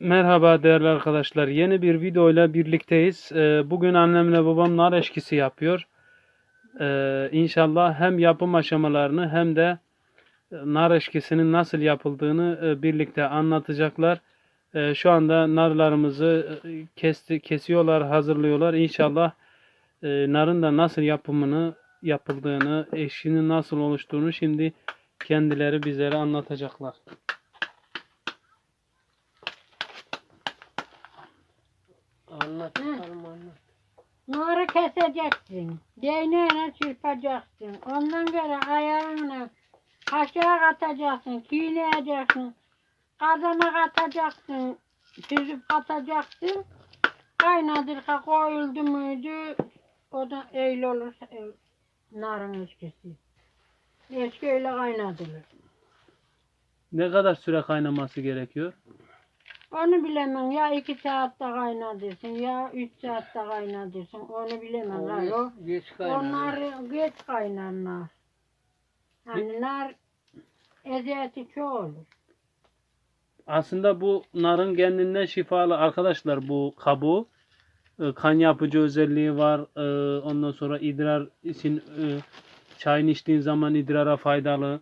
Merhaba değerli arkadaşlar. Yeni bir videoyla birlikteyiz. Ee, Bugün annemle babam nar eşkisi yapıyor. Ee, İnşallah hem yapım aşamalarını hem de e, nar eşkisinin nasıl yapıldığını e, birlikte anlatacaklar. Ee, Şu anda narlarımızı e, kesti, kesiyorlar, hazırlıyorlar. İnşallah narın da nasıl yapımını yapıldığını, eşkinin nasıl oluştuğunu şimdi kendileri bizlere anlatacaklar. Anlat bakalım anlat. Narı keseceksin. Değneğine çırpacaksın. Ondan sonra ayağını aşağı katacaksın. Çiğneyeceksin. Kazana katacaksın. Süzüp katacaksın. Kaynadırka koyuldu muydu o da öyle olur e, narın eşkisi. Eşki öyle kaynatılır. Ne kadar süre kaynaması gerekiyor? Onu bilemem ya iki saatte kaynatırsın ya üç saatte kaynatırsın onu bilemem. O, Geç kaynar. onlar geç kaynar nar. Hani nar eziyeti çok olur. Aslında bu narın kendinden şifalı arkadaşlar bu kabuğu. e, Kan yapıcı özelliği var. e, Ondan sonra idrar için e, çayını içtiğin zaman idrara faydalı.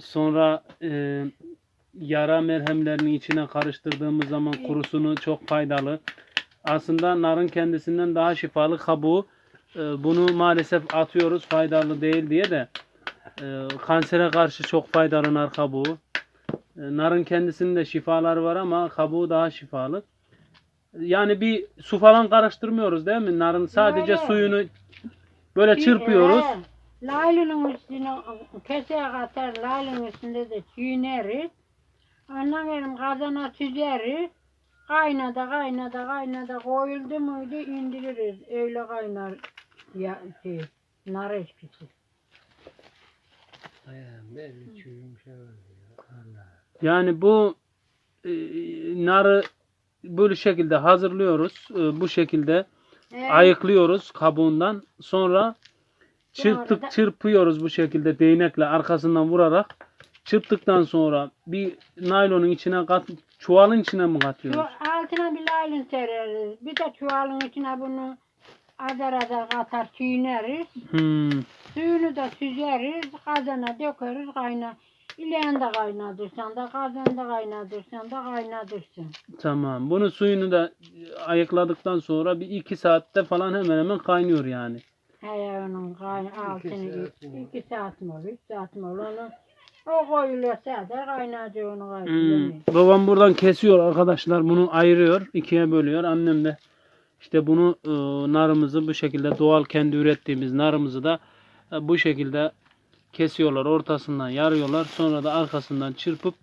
Sonra e, yara merhemlerini içine karıştırdığımız zaman kurusunu çok faydalı. Aslında narın kendisinden daha şifalı kabuğu. E, Bunu maalesef atıyoruz faydalı değil diye de e, kansere karşı çok faydalı nar kabuğu. E, Narın kendisinde şifaları var ama kabuğu daha şifalı. Yani bir su falan karıştırmıyoruz değil mi? Narın sadece Öyle. suyunu böyle çırpıyoruz. Laylının üstüne keseye katar, laylının üstünde de çiğneriz. Ondan sonra kazana süzeriz. Kaynada kaynada kaynada koyuldu muydu indiririz. Öyle kaynar ya, şey, nar eşkisi. Ayağım belli çürümüş. Yani bu e, narı bu şekilde hazırlıyoruz. E, bu şekilde Ee, ayıklıyoruz kabuğundan. Sonra çırptık çırpıyoruz bu şekilde değnekle arkasından vurarak. Çırptıktan sonra bir naylonun içine kat çuvalın içine mi katıyoruz? Şu altına bir laylon sereriz. Bir de çuvalın içine bunu azar azar katar çiğneriz. Hmm. Suyunu da süzeriz, kazana dökeriz, kaynar. İleyen de kaynatırsan da, kazanda kaynatırsan da kaynatırsın. Tamam. Bunu suyunu da ayıkladıktan sonra bir iki saatte falan hemen hemen kaynıyor yani. He onun kay altını iki, saat mi olur, üç saat mi olur onu o kaynatıyor onu Hmm. Babam buradan kesiyor arkadaşlar. Bunu ayırıyor. ikiye bölüyor. Annem de işte bunu e, narımızı bu şekilde doğal kendi ürettiğimiz narımızı da e, bu şekilde kesiyorlar. Ortasından yarıyorlar. Sonra da arkasından çırpıp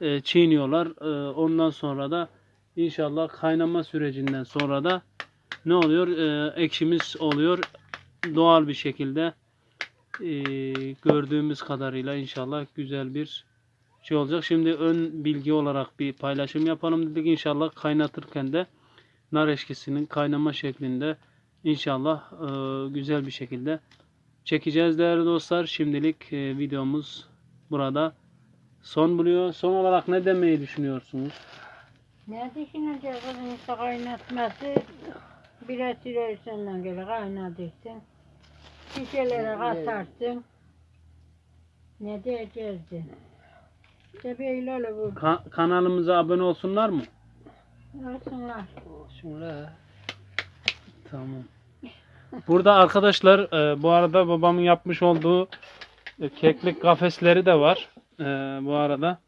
e, çiğniyorlar. E, ondan sonra da inşallah kaynama sürecinden sonra da ne oluyor? E, ekşimiz oluyor. Doğal bir şekilde e, gördüğümüz kadarıyla inşallah güzel bir şey olacak. Şimdi ön bilgi olarak bir paylaşım yapalım dedik. İnşallah kaynatırken de nar eşkisinin kaynama şeklinde inşallah e, güzel bir şekilde çekeceğiz değerli dostlar. Şimdilik e, videomuz burada son buluyor. Son olarak ne demeyi düşünüyorsunuz? Ne düşüneceğiz işte kaynatması bir sürersinden gele kaynatırsın. Şişelere katarsın. Ne diyeceğiz de. İşte böyle öyle bu. Ka- kanalımıza abone olsunlar mı? Olsunlar. Olsun la. Tamam. Burada arkadaşlar e, bu arada babamın yapmış olduğu e, keklik kafesleri de var. E, bu arada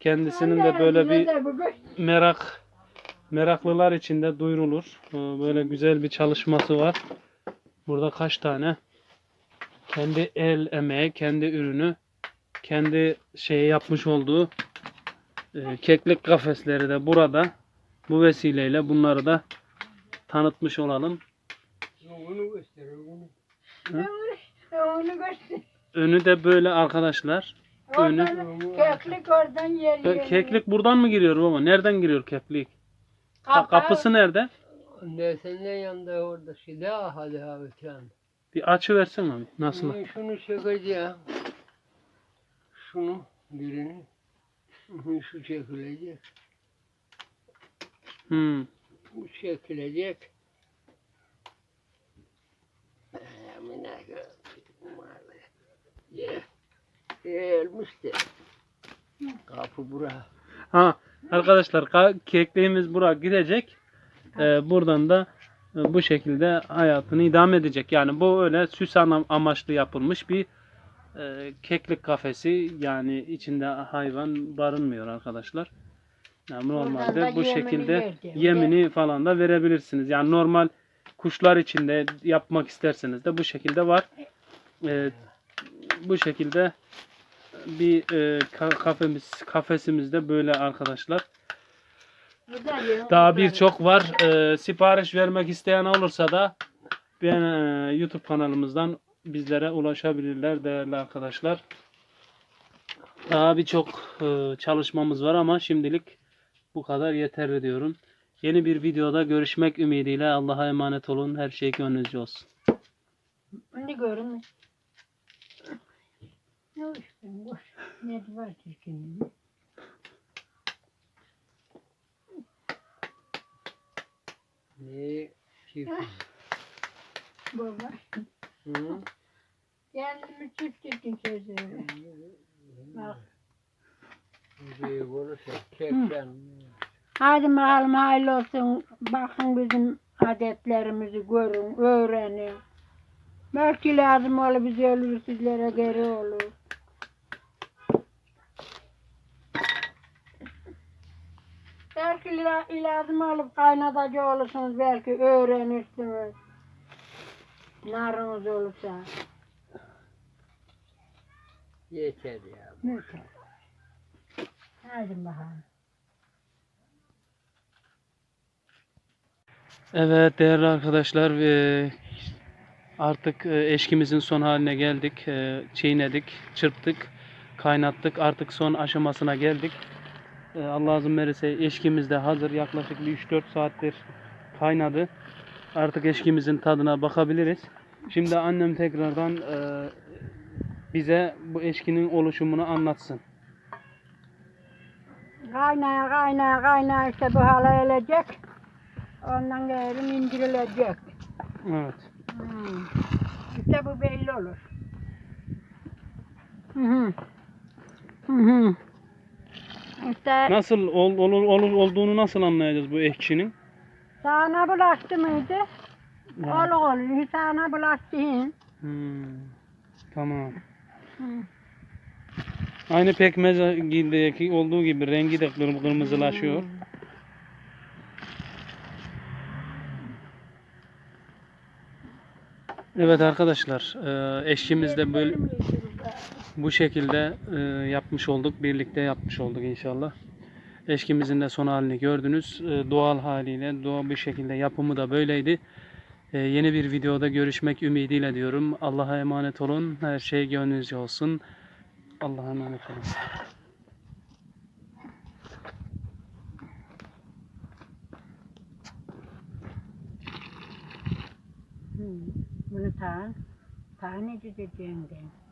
kendisinin de böyle bir merak meraklılar için de duyurulur. E, böyle güzel bir çalışması var. Burada kaç tane kendi el emeği, kendi ürünü, kendi şeyi yapmış olduğu e, keklik kafesleri de burada. Bu vesileyle bunları da tanıtmış olalım. Onu göster onu. Onu göster. Önü de böyle arkadaşlar. Önü. Keklik oradan yer. Keklik buradan mı giriyor baba? Nereden giriyor keklik? Ka- kapısı nerede? Ne sen ne yanında orada şey daha hadi ha öten. Bir açı versen abi. Nasıl? Şunu, şunu çekeceğim. Şunu birini. Şu çekilecek. Hmm. Bu çekilecek. Amına koyayım. Ye. Gelmiş de. Kapı bura. Ha arkadaşlar ka- kekliğimiz buraya gidecek. Ee, buradan da bu şekilde hayatını idame edecek. Yani bu öyle süs amaçlı yapılmış bir e, keklik kafesi. Yani içinde hayvan barınmıyor arkadaşlar. Yani normalde bu yemini şekilde vereceğim. yemini falan da verebilirsiniz. Yani normal kuşlar için de yapmak isterseniz de bu şekilde var. Ee, bu şekilde bir e, ka- kafemiz kafesimiz de böyle arkadaşlar. Daha birçok var. Ee, sipariş vermek isteyen olursa da ben e, YouTube kanalımızdan bizlere ulaşabilirler değerli arkadaşlar. Daha birçok e, çalışmamız var ama şimdilik bu kadar yeterli diyorum. Yeni bir videoda görüşmek ümidiyle Allah'a emanet olun. Her şey gönlünüzce olsun. Ne hoş ben boş. Ne var Türkiye'nin? Ne? Çift. Baba. Hı? Kendimi çiftledim sözleri. Bak. Hadi bakalım hayırlı olsun. Bakın bizim adetlerimizi görün, öğrenin. Belki lazım olur biz ölür sizlere geri olur. Belki la- lazım olup kaynatacı olursunuz belki öğrenirsiniz. Narınız olursa. Yeter ya. Neyse. Hadi bakalım. Evet değerli arkadaşlar e, artık e, eşkimizin son haline geldik. E, Çiğnedik, çırptık, kaynattık. Artık son aşamasına geldik. E, Allah izin verirse eşkimiz de hazır. Yaklaşık bir 3-4 saattir kaynadı. Artık eşkimizin tadına bakabiliriz. Şimdi annem tekrardan e, bize bu eşkinin oluşumunu anlatsın. Kaynaya kaynaya kaynaya işte bu hale gelecek. Ondan geri indirilecek. Evet. Hmm. İşte bu belli olur. Hı hı. Hı hı. İşte Nasıl ol, olur, olur olduğunu nasıl anlayacağız bu ekşinin? sağına bulaştı mıydı? Olur olur. Sağına bulaştı. Hmm, Tamam. Hı. Aynı pekmezdeki olduğu gibi rengi de kırm- kırmızılaşıyor. Evet arkadaşlar, e, eşkimiz de böyle bu şekilde e, yapmış olduk, birlikte yapmış olduk inşallah. Eşkimizin de son halini gördünüz. E, Doğal haliyle, doğal bir şekilde yapımı da böyleydi. E, Yeni bir videoda görüşmek ümidiyle diyorum. Allah'a emanet olun. Her şey gönlünüzce olsun. Allah'a emanet olun. Hı. Bunu tan. Tan edeceğim ben.